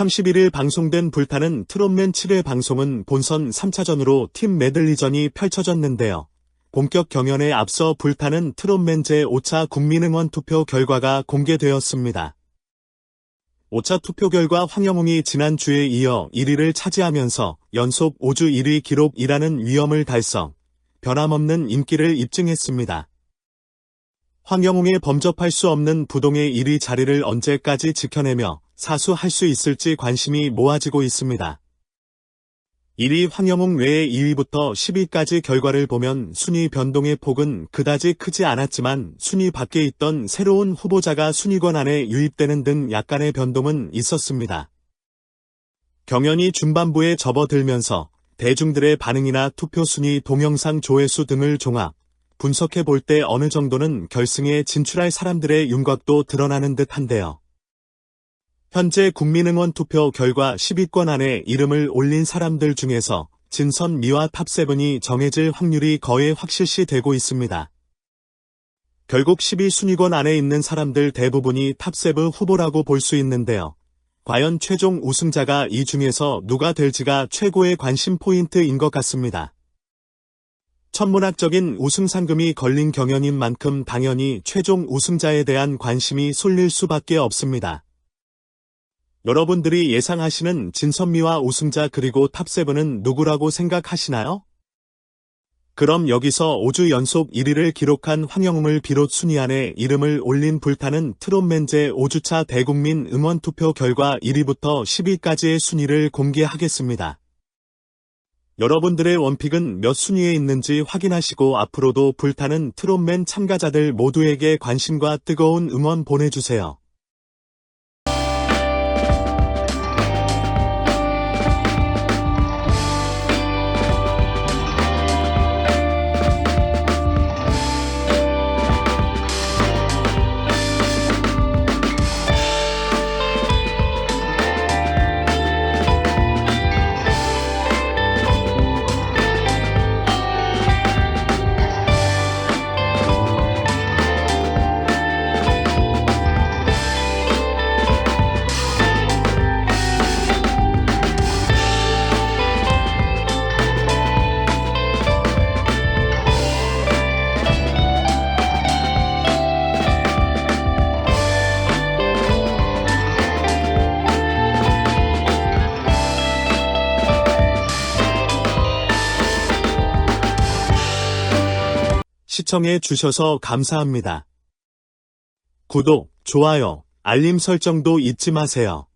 31일 방송된 불타는 트롯맨 7회 방송은 본선 3차전으로 팀 메들리전이 펼쳐졌는데요. 본격 경연에 앞서 불타는 트롯맨 제5차 국민응원 투표 결과가 공개되었습니다. 5차 투표 결과 황영웅이 지난주에 이어 1위를 차지하면서 연속 5주 1위 기록이라는 위험을 달성, 변함없는 인기를 입증했습니다. 황영웅의 범접할 수 없는 부동의 1위 자리를 언제까지 지켜내며 사수할 수 있을지 관심이 모아지고 있습니다. 1위 황영웅 외에 2위부터 10위까지 결과를 보면 순위 변동의 폭은 그다지 크지 않았지만 순위 밖에 있던 새로운 후보자가 순위권 안에 유입되는 등 약간의 변동은 있었습니다. 경연이 중반부에 접어들면서 대중들의 반응이나 투표 순위 동영상 조회수 등을 종합, 분석해 볼 때 어느 정도는 결승에 진출할 사람들의 윤곽도 드러나는 듯 한데요. 현재 국민응원 투표 결과 10위권 안에 이름을 올린 사람들 중에서 진선 미와 탑세븐이 정해질 확률이 거의 확실시 되고 있습니다. 결국 10위 순위권 안에 있는 사람들 대부분이 탑세븐 후보라고 볼 수 있는데요. 과연 최종 우승자가 이 중에서 누가 될지가 최고의 관심 포인트인 것 같습니다. 천문학적인 우승 상금이 걸린 경연인 만큼 당연히 최종 우승자에 대한 관심이 쏠릴 수밖에 없습니다. 여러분들이 예상하시는 진선미와 우승자 그리고 탑세븐은 누구라고 생각하시나요? 그럼 여기서 5주 연속 1위를 기록한 황영웅을 비롯 순위 안에 이름을 올린 불타는 트롯맨제 5주차 대국민 응원 투표 결과 1위부터 10위까지의 순위를 공개하겠습니다. 여러분들의 원픽은 몇 순위에 있는지 확인하시고 앞으로도 불타는 트롯맨 참가자들 모두에게 관심과 뜨거운 응원 보내주세요. 시청해 주셔서 감사합니다. 구독, 좋아요, 알림 설정도 잊지 마세요.